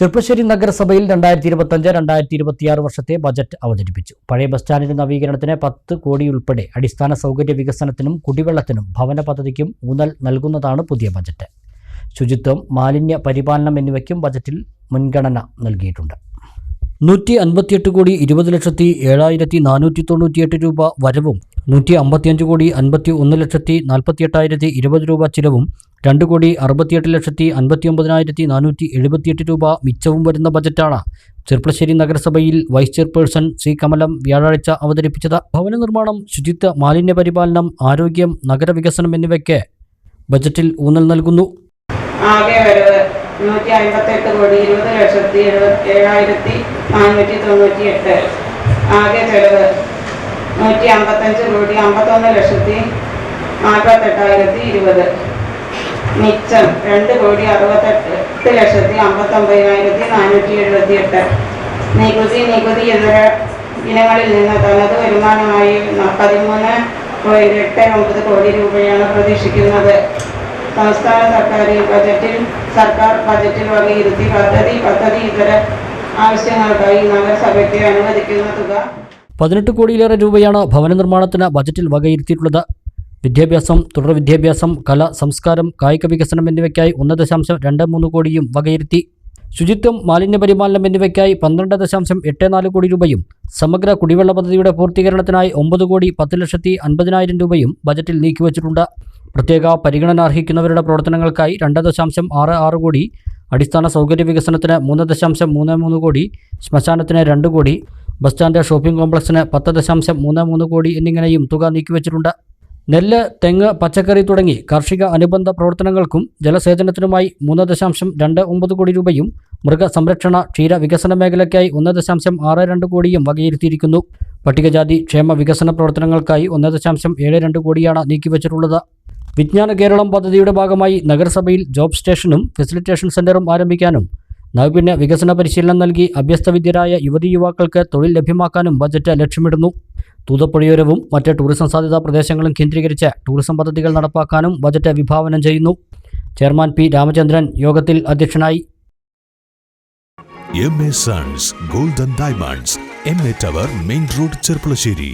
ചെർപ്പശ്ശേരി നഗരസഭയിൽ രണ്ടായിരത്തി ഇരുപത്തഞ്ച് രണ്ടായിരത്തി ഇരുപത്തിയാറ് വർഷത്തെ ബജറ്റ് അവതരിപ്പിച്ചു. പഴയ ബസ് സ്റ്റാൻഡിന്റെ നവീകരണത്തിന് പത്ത് കോടി ഉൾപ്പെടെ അടിസ്ഥാന സൗകര്യ വികസനത്തിനും കുടിവെള്ളത്തിനും ഭവന പദ്ധതിക്കും ഊന്നൽ നൽകുന്നതാണ് പുതിയ ബജറ്റ്. ശുചിത്വം മാലിന്യ പരിപാലനം എന്നിവയ്ക്കും ബജറ്റിൽ മുൻഗണന നൽകിയിട്ടുണ്ട്. നൂറ്റി അൻപത്തിയെട്ട് കോടി ഇരുപത് ലക്ഷത്തി ഏഴായിരത്തി നാനൂറ്റി തൊണ്ണൂറ്റിയെട്ട് രൂപ വരവും നൂറ്റി അമ്പത്തിയഞ്ച് കോടി അൻപത്തി ഒന്ന് ലക്ഷത്തി നാൽപ്പത്തി എട്ടായിരത്തി ഇരുപത് രൂപ ചിലവും രണ്ട് കോടി അറുപത്തിയെട്ട് ലക്ഷത്തി അൻപത്തി ഒമ്പതിനായിരത്തി നാനൂറ്റി എഴുപത്തിയെട്ട് രൂപ മിച്ചവും വരുന്ന ബജറ്റാണ് ചെർപ്പളശ്ശേരി നഗരസഭയിൽ വൈസ് ചെയർപേഴ്സൺ സി കമലം വ്യാഴാഴ്ച അവതരിപ്പിച്ചത്. ഭവന നിർമ്മാണം ശുചിത്വ മാലിന്യ പരിപാലനം ആരോഗ്യം നഗരവികസനം എന്നിവയ്ക്ക് ബജറ്റിൽ ഊന്നൽ നൽകുന്നു. നൂറ്റി അമ്പത്തഞ്ച് കോടി അമ്പത്തൊന്ന് ലക്ഷത്തി നാൽപ്പത്തെട്ടായിരത്തി ഇരുപത്. മിച്ചം രണ്ട് കോടി അറുപത്തെട്ട് എട്ട് ലക്ഷത്തി അമ്പത്തൊമ്പതിനായിരത്തി നാനൂറ്റി എഴുപത്തി എട്ട് നികുതി നികുതി ഇതര ഇനങ്ങളിൽ നിന്ന് തനത് വരുമാനമായി പതിമൂന്ന് പോയിന്റ് എട്ട് ഒമ്പത് കോടി രൂപയാണ് പ്രതീക്ഷിക്കുന്നത്. സംസ്ഥാന സർക്കാർ ബജറ്റിൽ സർക്കാർ ബജറ്റിൽ വകയിരുത്തി പദ്ധതി പദ്ധതി ഇതര ആവശ്യങ്ങൾക്കായി നഗരസഭയ്ക്ക് അനുവദിക്കുന്ന തുക. പതിനെട്ട് കോടിയിലേറെ രൂപയാണ് ഭവന നിർമ്മാണത്തിന് ബജറ്റിൽ വകയിരുത്തിയിട്ടുള്ളത്. വിദ്യാഭ്യാസം തുടർ വിദ്യാഭ്യാസം കല സംസ്കാരം കായിക വികസനം എന്നിവയ്ക്കായി ഒന്ന് ദശാംശം രണ്ട് മൂന്ന് കോടിയും വകയിരുത്തി. ശുചിത്വം മാലിന്യ പരിപാലനം എന്നിവയ്ക്കായി പന്ത്രണ്ട് ദശാംശം എട്ട് നാല് കോടി രൂപയും സമഗ്ര കുടിവെള്ള പദ്ധതിയുടെ പൂർത്തീകരണത്തിനായി ഒമ്പത് കോടി പത്ത് ലക്ഷത്തി അൻപതിനായിരം രൂപയും ബജറ്റിൽ നീക്കിവച്ചിട്ടുണ്ട് പ്രത്യേക പരിഗണന അർഹിക്കുന്നവരുടെ പ്രവർത്തനങ്ങൾക്കായി രണ്ട് ദശാംശം ആറ് ആറ് കോടി അടിസ്ഥാന സൗകര്യ വികസനത്തിന് മൂന്ന് ദശാംശം മൂന്ന് മൂന്ന് കോടി ശ്മശാനത്തിന് രണ്ട് കോടി ബസ് സ്റ്റാൻഡ് ഷോപ്പിംഗ് കോംപ്ലക്സിന് പത്ത് ദശാംശം മൂന്ന് മൂന്ന് കോടി എന്നിങ്ങനെയും തുക നീക്കിവച്ചിട്ടുണ്ട് നെല്ല് തെങ്ങ് പച്ചക്കറി തുടങ്ങി കാർഷിക അനുബന്ധ പ്രവർത്തനങ്ങൾക്കും ജലസേചനത്തിനുമായി മൂന്ന് ദശാംശം രണ്ട് ഒമ്പത് കോടി രൂപയും മൃഗസംരക്ഷണ ക്ഷീര വികസന മേഖലയ്ക്കായി ഒന്ന് ദശാംശം ആറ് രണ്ട് കോടിയും വകയിരുത്തിയിരിക്കുന്നു. പട്ടികജാതി ക്ഷേമ വികസന പ്രവർത്തനങ്ങൾക്കായി ഒന്ന് ദശാംശം ഏഴ് രണ്ട് കോടിയാണ് നീക്കിവച്ചിട്ടുള്ളത്. വിജ്ഞാന കേരളം പദ്ധതിയുടെ ഭാഗമായി നഗരസഭയിൽ ജോബ് സ്റ്റേഷനും ഫെസിലിറ്റേഷൻ സെന്ററും ആരംഭിക്കാനും നൈപുണ്യ വികസന പരിശീലനം നൽകി അഭ്യസ്തവിദ്യരായ യുവതി യുവാക്കൾക്ക് തൊഴിൽ ലഭ്യമാക്കാനും ബജറ്റ് ലക്ഷ്യമിടുന്നു. തൂതപ്പുഴയോരവും മറ്റ് ടൂറിസം സാധ്യതാ പ്രദേശങ്ങളും കേന്ദ്രീകരിച്ച് ടൂറിസം പദ്ധതികൾ നടപ്പാക്കാനും ബജറ്റ് വിഭാവനം ചെയ്യുന്നു. ചെയർമാൻ പി രാമചന്ദ്രൻ യോഗത്തിൽ അധ്യക്ഷനായി. M A sons golden diamonds M A tower main road Cherpulassery.